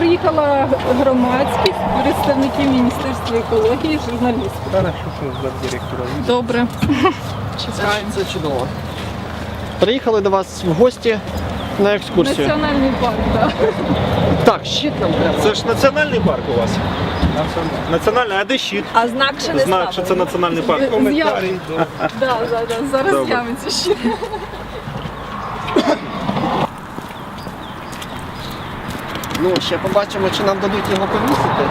приїхала громадськість, представники Міністерства екології, журналісти. Хорошо, що директора. Добре. Це, це чудово. Приїхали до вас в гості на екскурсію. Національний парк, так. Так, щит нам треба. Це ж національний парк у вас? Національний, а де щит? А знак ще не Знак, що це національний парк. З'яв- Коментарі. Да, да, да. Зараз Добре. з'явиться ще. Ну, ще побачимо, чи нам дадуть його повісити.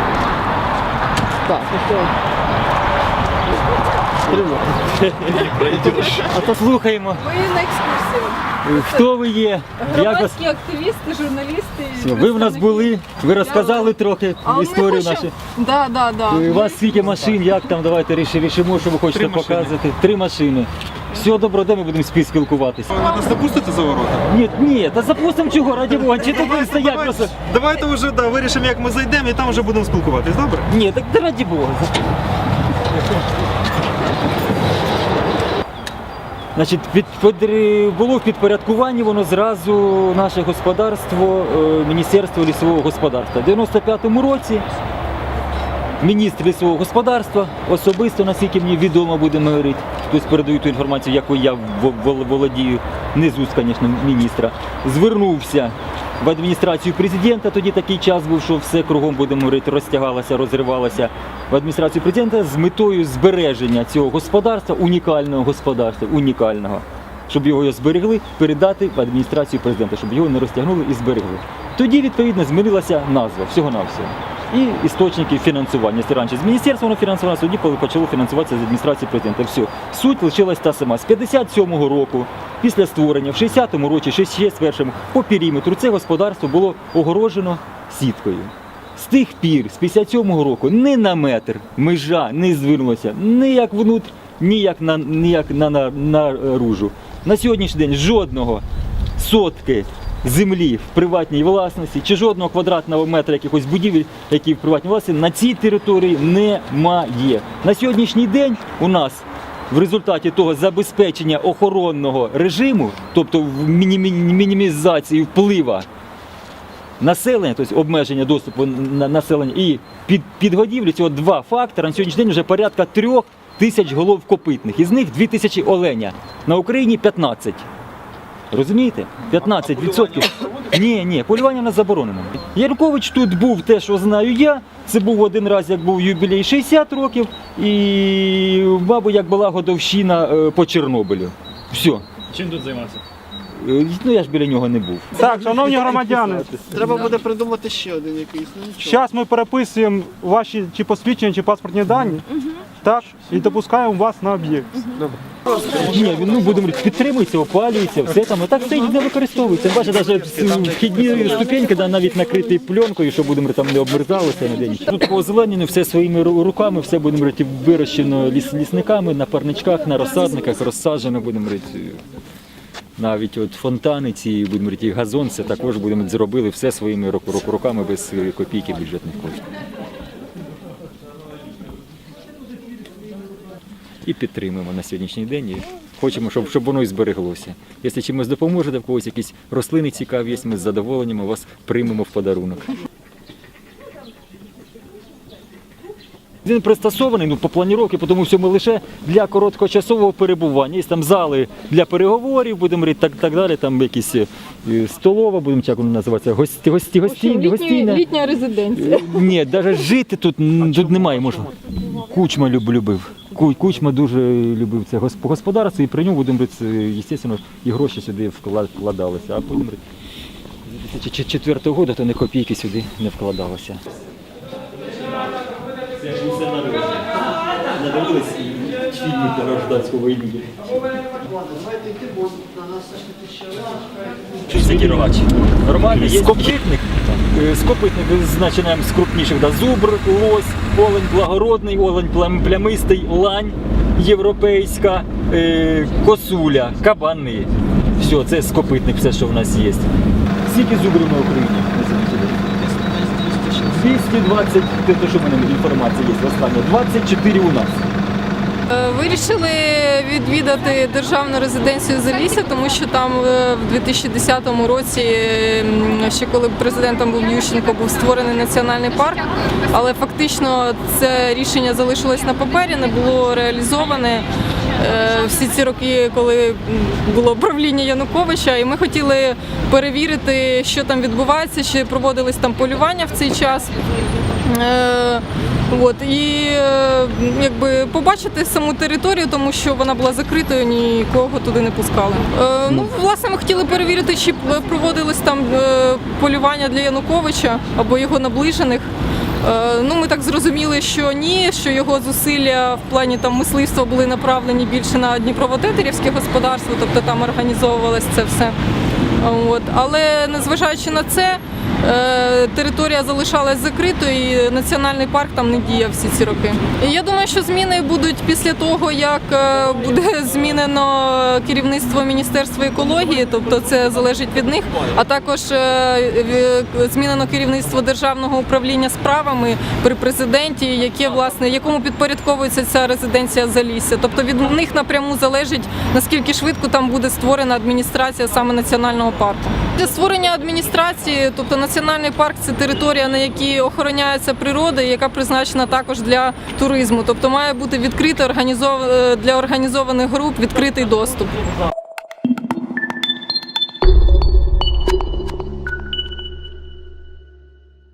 Так, ну що. А то слухаємо, Ви на екскурсії. хто ви є. Громадські активісти, журналісти. і Ви в нас були, ви розказали трохи А історію нашу. Да, да, да. У вас скільки машин, як там, давайте ріши- рішимо, що ви хочете Три показати. Три машини. Все добро, де ми будемо спілкуватися. Ви нас запустите за ворота? Ні, ні, та запустимо чого, раді Бога, чи то ви стоять Давайте- просто. Давайте вже да, вирішимо, як ми зайдемо і там вже будемо спілкуватись, добре? Ні, так та раді Бога. Значить, під- було в підпорядкуванні воно зразу наше господарство, е, Міністерство лісового господарства. У 95-му році міністр лісового господарства особисто, наскільки мені відомо, будемо говорити, хтось передає ту інформацію, якою я во- во- володію, не звісно, міністра, звернувся в адміністрацію президента. Тоді такий час був, що все кругом, будемо говорити, розтягалося, розривалося в адміністрацію президента з метою збереження цього господарства, унікального господарства, унікального. Щоб його зберегли, передати в адміністрацію президента, щоб його не розтягнули і зберегли. Тоді, відповідно, змінилася назва всього-навсього. І істочники фінансування. Якщо раніше з міністерства воно фінансувалося, тоді почало фінансуватися з адміністрації президента. Все. Суть лишилась та сама. З 57-го року, після створення, в 60-му році, 61-му, по периметру це господарство було огорожено сіткою. З тих пір, з 57-го року, ні на метр межа не звернулася ні як внутрь, ні як на, ні як на, на, наружу. На сьогоднішній день жодного сотки землі в приватній власності чи жодного квадратного метра якихось будівель, які в приватній власності, на цій території немає. На сьогоднішній день у нас в результаті того забезпечення охоронного режиму, тобто мінімізації вплива населення, тобто обмеження доступу на населення і під, підгодівлі цього два фактори. На сьогоднішній день вже порядка трьох тисяч голов копитних. Із них дві тисячі оленя. На Україні 15. Розумієте? 15 відсотків. Ні, ні, полювання в нас заборонено. Янукович тут був те, що знаю я. Це був один раз, як був юбілей 60 років, і, мабуть, як була годовщина е, по Чорнобилю. Все. Чим тут займався? Е, Ну я ж біля нього не був. Так, шановні громадяни, Треба буде придумати ще один якийсь. Ну нічого. зараз ми переписуємо ваші чи посвідчення, чи паспортні дані. Так, і допускаємо вас на об'єкт. Ні, ну будемо підтримується, опалюється, все там. Так все не використовується. Бачите, навіть вхідні ступеньки навіть накриті пленкою, щоб будемо там не обмерзалося ніде нічого. Тут озеленено все своїми руками, все будемо говорити, вирощено ліс, лісниками, на парничках, на розсадниках, розсаджено, будемо говорити. Навіть от фонтани ці, будемо говорити, і газон, це також будемо зробили все своїми рук- рук- руками без е, копійки бюджетних коштів. І підтримуємо на сьогоднішній день. І хочемо, щоб, щоб воно і збереглося. Якщо чимось допоможете, в когось якісь рослини цікаві є, ми з задоволенням вас приймемо в подарунок. Він пристосований ну, по планіровці, тому що ми лише для короткочасового перебування. Є там зали для переговорів, будемо говорити, так, так далі, там якісь е, столова, будемо як воно називається, гості, гості, гості, Літня, гостійна. літня резиденція. Ні, навіть жити тут, тут немає можна. Кучма люб, любив. Ку- Кучма дуже любив це господарство, і при ньому, будемо звісно, і гроші сюди вкладалися. А потім з 2004 року то не копійки сюди не вкладалося. Це ж усе гражданську війну. Давайте йти, бо Це керувач. Нормально, є скопитник. Е, Скопитник значинаємо з крупніших. Да, зубр, лось, олень благородний, олень плям- плямистий, лань європейська, е, косуля, кабани. Все, це скопитник, все, що в нас є. Скільки зубрів на Україні? на сьогоднішній 220, те, що в мене інформація є остання, 24 у нас. Е, Вирішили відвідати державну резиденцію Залісся, тому що там е, в 2010 році, ще коли президентом був Ющенко, був створений національний парк, але фактично це рішення залишилось на папері, не було реалізоване е, всі ці роки, коли було правління Януковича, і ми хотіли перевірити, що там відбувається, чи проводились там полювання в цей час. Е, От і е, якби побачити саму територію, тому що вона була закритою, нікого туди не пускали. Е, ну власне, ми хотіли перевірити, чи проводилось там е, полювання для Януковича або його наближених. Е, Ну, ми так зрозуміли, що ні, що його зусилля в плані там мисливства були направлені більше на Дніпроводетерівське господарство, тобто там організовувалось це все. От. Але незважаючи на це, е, територія залишалась закритою і національний парк там не діяв всі ці роки. Я думаю, що зміни будуть після того, як е, буде змінено керівництво Міністерства екології, тобто це залежить від них, а також е, змінено керівництво державного управління справами при президенті, яке власне якому підпорядковується ця резиденція Залісся. Тобто від них напряму залежить наскільки швидко там буде створена адміністрація саме національного парку. Для створення адміністрації, тобто національний парк це територія, на якій охороняється природа, яка призначена також для туризму. Тобто має бути відкрита організов... для організованих груп відкритий доступ.